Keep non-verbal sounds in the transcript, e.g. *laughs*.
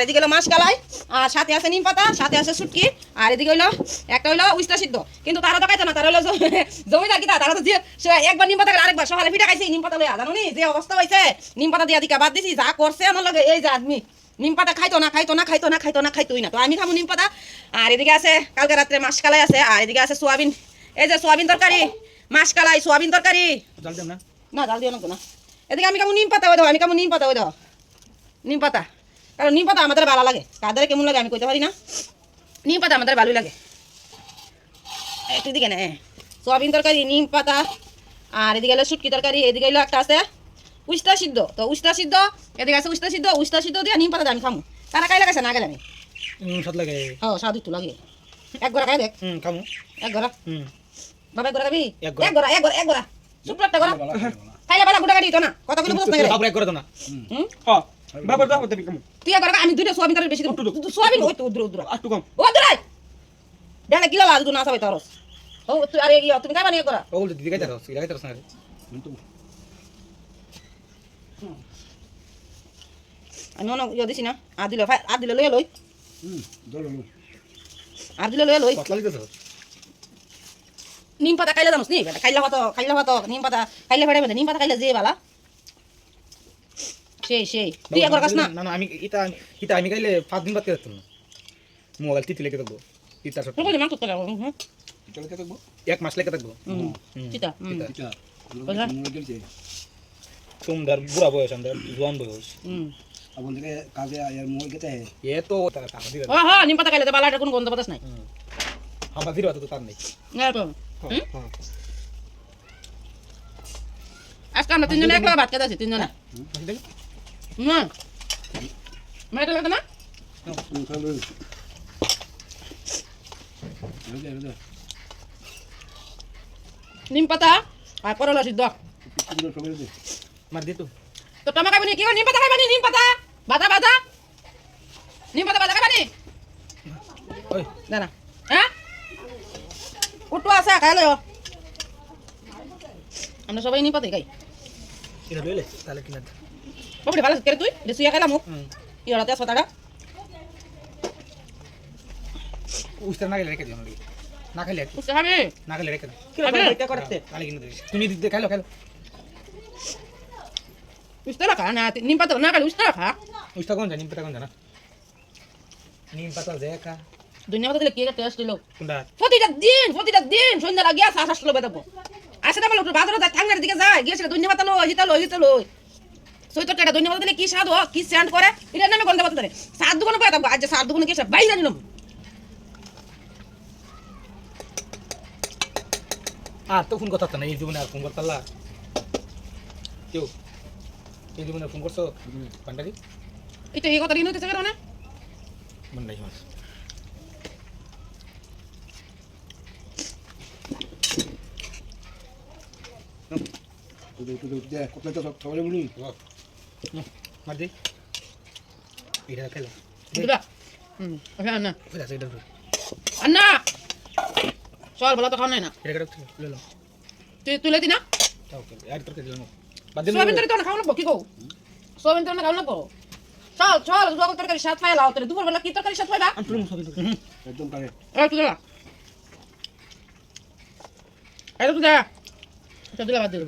আর এদিকে হলো মাছ কালাই আর সাথে আছে নিম পাতা সাথে আছে শুটকি আর এদিকে হইল একটা হইল উস্তা সিদ্ধ। কিন্তু তারা তো খাইতো না তারা হলো *laughs* জমিদার কিতা তারা তো একবার নিম পাতা আরেকবার সকালে পিঠা খাইছে নিম পাতা লইয়া। জানো নি? যে অবস্থা হয়েছে নিম পাতা দিয়া দিকা বাদ দিছি যা করছে আমার লগে এই যে আদমি। নিম পাতা খাইতো না খাইতো না খাইতো না খাইতো না খাইতোই না। তো আমি খাব নিম পাতা। আর এদিকে আছে কালকে রাত্রে মাছ কালাই আছে আর এদিকে আছে সোয়াবিন। এই যে সোয়াবিন তরকারি মাছ কালাই সোয়াবিন তরকারি। না। না জাল দিও না না। এদিকে আমি কেমন নিম পাতা ওই দাও আমি কেমন নিম পাতা ওই দাও নিম পাতা। কারণ নিম পাতা আমাদের ভালো লাগে। কাদের কেমন লাগে আমি কইতে পারি না। নিম পাতা আমাদের ভালোই লাগে। একটু দিকে না। সোয়াবিন তরকারি নিম পাতা আর এদিকে হলো শুটকি তরকারি এদিকে হলো একটা আছে উস্তা সিদ্ধ। তো উস্তা সিদ্ধ এদিকে আছে উস্তা সিদ্ধ উস্তা সিদ্ধ দিয়ে নিম পাতা আমি খামু। তারা খাই লাগাইছে না গেলে আমি। সাত লাগে। হ্যাঁ স্বাদ একটু লাগে। এক গড়া খাই দেখ হুম খামু। এক গড়া। হুম বাবা গড়া খাবি? এক গড়া। এক গড়া এক গড়া গড়া। ছোট্ট একটা গড়া। খাইলে বালা গুটা কাটি তো না। কতগুলো বুঝছ না এক করে দাও না। হুম? হ্যাঁ বাবু দাও দেবি কামু তুই একবার আমি দুইটা সোয়াবিন তরকারি বেশি উঠু। সোয়াবিন ওই তো উদ্র উদ্র। আটটু কম। ও দূরাই দেখ কিলো লাজ গুনা সবাই তরস ও তুই আরে ইয়া তুমি নিয়ে করা? ও না রে। আমি ইয়া দিছি না আর দিল ভাই আর দিল লইয়া লই। আর দিল লইয়া লই। কতলা দিতে নিম পাতা খাইলে জানোস নি? খাইলে হতো খাইলে হতো নিম পাতা খাইলে ফেড়ে বেটা নিম পাতা খাইলে যে বালা। সেই সেই। তুই একবার কাজ না। না আমি ইতা ইতা আমি গাইলে পাঁচ দিন বাদ করে রাখতাম মোবাইল তিতি লেগে থাকব ইতা সব। মোবাইল মাংস করে রাখব হ্যাঁ এক মাস লেগে থাকব। চিতা চিতা সুন্দর বুড়া বয়স আমাদের জোয়ান বয়স। আপন থেকে কাজে আর মই কেতে এ তো তার টাকা দিবে ও হ্যাঁ নিম পাতা খাইলে বালাটা কোন গন্ধ পাতাস নাই। হাবা দিবা তো তার নাই। না তো আজকে আমরা তিনজনে একলা ভাত খেতে আছি তিনজনে। হ্যাঁ? হুম। মেয়েটা লাগে না? নিম পাতা, আর করলা সিদ্ধ। মার দি তো নিম পাতা খাইবানি নিম পাতা? বাতা বাতা নিম পাতা বাতা খাইবানি ওই না না। হ্যাঁ? উঠু আছে, খাই লয় আমরা সবাই নিম পাতাই খাই। কিনা তাহলে কিনা বাবুরে ভালো করে তুই এটা সুইয়া মুখ হুম ইয়া তেজপাতাটা উস্তার না গেলে রেখে দিও না উঠতে খাবি না খাইলে রেখে তুমি দিতে খাইলো খাইলো উঠতে রাখা না নিম পাতা না খালি উঠতে রাখা উস্তা কোন জানি পাতা কোন জানা নিম পাতা দেখা দুনিয়া পাতা দিলে কি একটা টেস্ট দিল প্রতিটা দিন প্রতিটা দিন সন্ধ্যা লাগিয়া শ্বাস আসলো বেদাবো আসে না বলো বাজারে ঠান্ডার দিকে যায় গিয়েছিল দুনিয়া পাতা লই হিতা লই সৈতর টাকা দুনিয়া পাতা দিলে কি হ কি স্যান্ড করে এটা নামে গন্ধ পাতা সাত দোকানে পাই থাকব আজ সাত দোকানে গিয়েছে বাইরে জানি না আর তো ফোন করতে না এই জীবনে আর ফোন করতে কেউ এই জীবনে ফোন করছ পান্ডারি এটা এই কথা ঋণ হইতেছে কারণে মন নাই মাস কতটা তো সবাই বলুন মার দি এটা খাইলো দিবা হুম ওকে আন্না ওই আছে এটা আন্না চল বলা তো খাও নাই না এটা কাটা লইলো তুই তুলে দি না ওকে আর তোর দিলাম বাদ দিন সোয়াবিন তরি তো খাও না কি কও সোয়াবিন তরি খাও না কো চল চল সোয়াবিন তরকারি সাত পাই তোরে দুপুর বেলা কি তরকারি সাত পাইবা আমি তুলুম সবই একদম কারে এই তুই দিলা এই তুই দে এটা দিলা বাদ দিল